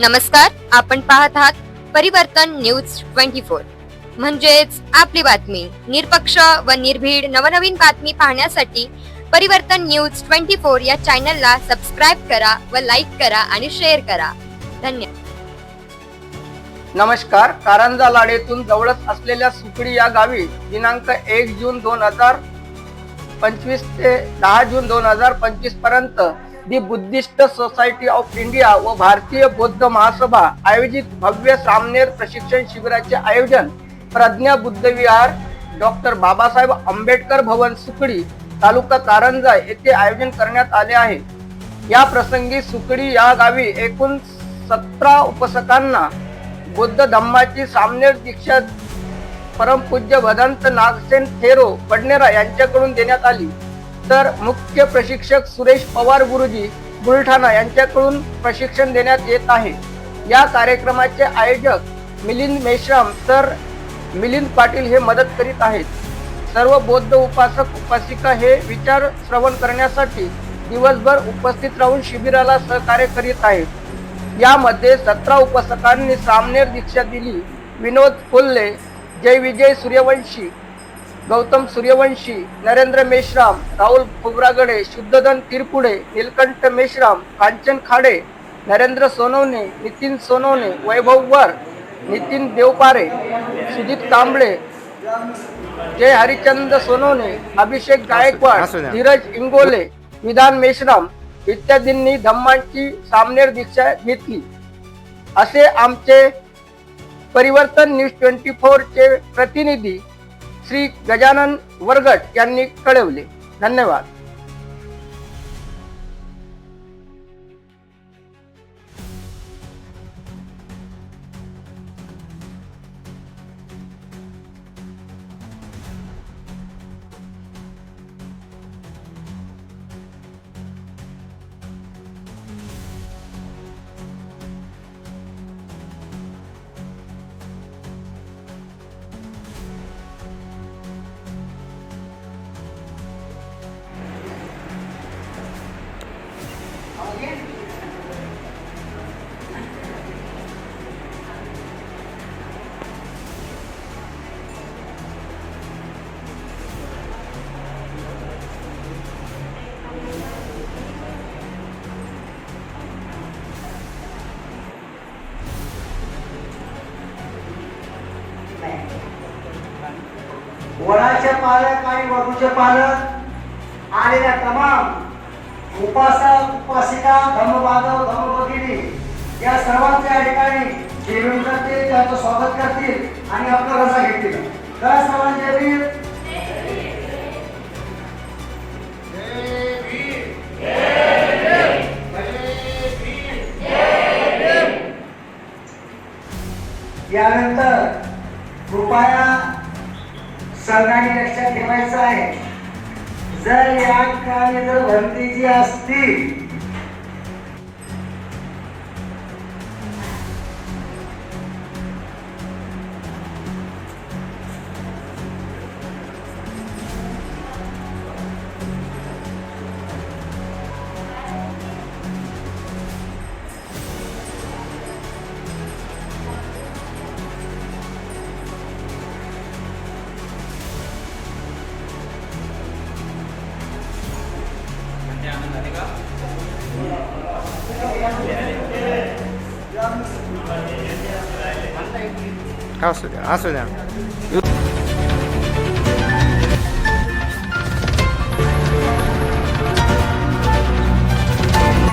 नमस्कार आपण पाहत आहात परिवर्तन न्यूज ट्वेंटी फोर. म्हणजेच आपली बातमी निरपक्ष व निर्भीड नवनवीन बातमी पाहण्यासाठी परिवर्तन न्यूज ट्वेंटी फोर या चॅनलला सबस्क्राईब करा व लाईक करा आणि शेअर करा. धन्यवाद. नमस्कार कारंजा लाडेतून जवळच असलेल्या सुकडी या गावी दिनांक एक जून दोन हजार पंचवीस ते दहा जून दोन हजार पंचवीसपर्यंत the Buddhist Society of India व भारतीय बौद्ध महासभा आयोजित भव्य सामनेर प्रशिक्षण शिबिराचे आयोजन प्रज्ञा बुद्ध विहार डॉक्टर बाबासाहेब आंबेडकर भवन सुकडी तालुका कारंजा येथे आयोजन करण्यात आले आहे. या प्रसंगी सुकडी या गावी एकूण सतरा उपसकांना बुद्ध धम्माची सामनेर दीक्षा परमपूज्य भदंत नागसेन थेरो पडनेरा यांच्याकडून देण्यात आली. तर मुख्य प्रशिक्षक सुरेश पवार गुरुजी बुलढाणा यांच्याकडून प्रशिक्षण देण्यात येत आहे. या कार्यक्रमाचे आयोजक मिलिंद मेश्राम तर मिलिंद पाटील हे मदत करीत आहेत. सर्व बौद्ध उपासक उपासिका हे विचार श्रवण करण्यासाठी दिवसभर उपस्थित राहून शिबिराला सहकार्य करीत आहेत. यामध्ये सतरा उपासकांनी सामनेर दीक्षा दिली. विनोद कोल्हे जय विजय सूर्यवंशी गौतम सूर्यवंशी नरेंद्र मेश्राम राहुल खोब्रागडे शुद्धधन तिरपुडे नीलकंठ मेश्राम कांचन खाडे नरेंद्र सोनवणे नितीन सोनवणे वैभव वर नितीन देवपारे सुजित कांबळे जय हरिचंद सोनवणे अभिषेक गायकवाड. धीरज इंगोले विधान मेश्राम इत्यादींनी धम्मांची सामनेर दीक्षा घेतली असे आमचे परिवर्तन न्यूज ट्वेंटी फोर चे प्रतिनिधी श्री गजानन वरगट यांनी कळवले. धन्यवाद. वडाचे पालक आणि पालक आलेल्या तमाम उपासक उपासिका धर्मबांधव धर्मभगिनी या सर्वांचे या ठिकाणी जेवण करतील त्यांचं स्वागत करतील आणि आपला रजा घेतील. तर सर्वांचे वीर. यानंतर कृपया संघाने लक्षात ठेवायचं आहे. जर या ठिकाणी जर भरतीची असतील असू द्या असू द्या